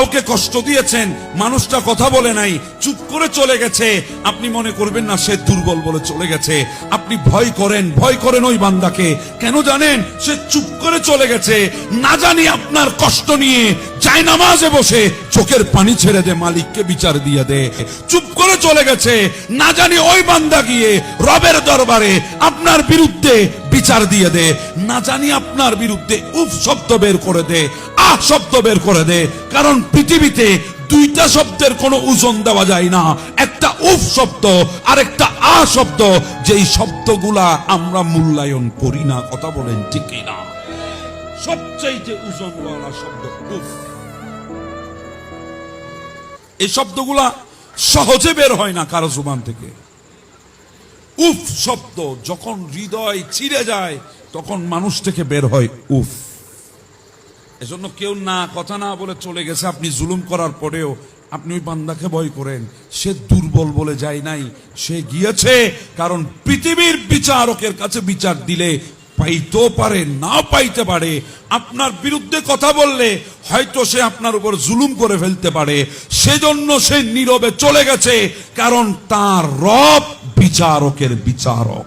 কাউকে কষ্ট দিয়েছেন, মানুষটা কথা বলে নাই, চুপ করে চলে গেছে। আপনি মনে করবেন না, সে দুর্বল বলে চলে গেছে। আপনি ভয় করেন ভয় করেন ওই বান্দাকে। কেন জানেন? সে চুপ করে চলে গেছে। না জানি আপনার কষ্ট নিয়ে চায় নামাজে বসে চোখের পানি ছেড়ে দে, মালিককে বিচার দিয়ে দে। চুপ করে চলে গেছে। না জানি ওই বান্দা গিয়ে রবের দরবারে আপনার বিরুদ্ধে বিচার দিয়ে দে। না জানি আপনার বিরুদ্ধে উফ শব্দ বের করে দে। শব্দ বের করে দে। কারণ পৃথিবীতে দুইটা শব্দের কোনো ওজন দেওয়া যায় না। একটা উফ শব্দ আর একটা আ শব্দ। যেই শব্দগুলা আমরা মূল্যায়ন করি না, কথা বলেন ঠিকই না সবচাইতে ওজনওয়ালা শব্দ উফ। এই শব্দগুলা সহজে বের হয় না কারও জুবান থেকে। উফ শব্দ যখন হৃদয় ছিঁড়ে যায়, তখন মানুষ থেকে বের হয় উফ। এজন্য কেউ না, কথা না বলে চলে গেছে, আপনি জুলুম করার পরেও আপনি ওই বান্দাকে ভয় করেন। সে দুর্বল বলে যায় নাই, সে গিয়েছে, কারণ পৃথিবীর বিচারকের কাছে বিচার দিলে পাইতেও পারে না পাইতে পারে। আপনার বিরুদ্ধে কথা বললে হয়তো সে আপনার উপর জুলুম করে ফেলতে পারে। সেজন্য সে নীরবে চলে গেছে, কারণ তার রব বিচারকের বিচারক।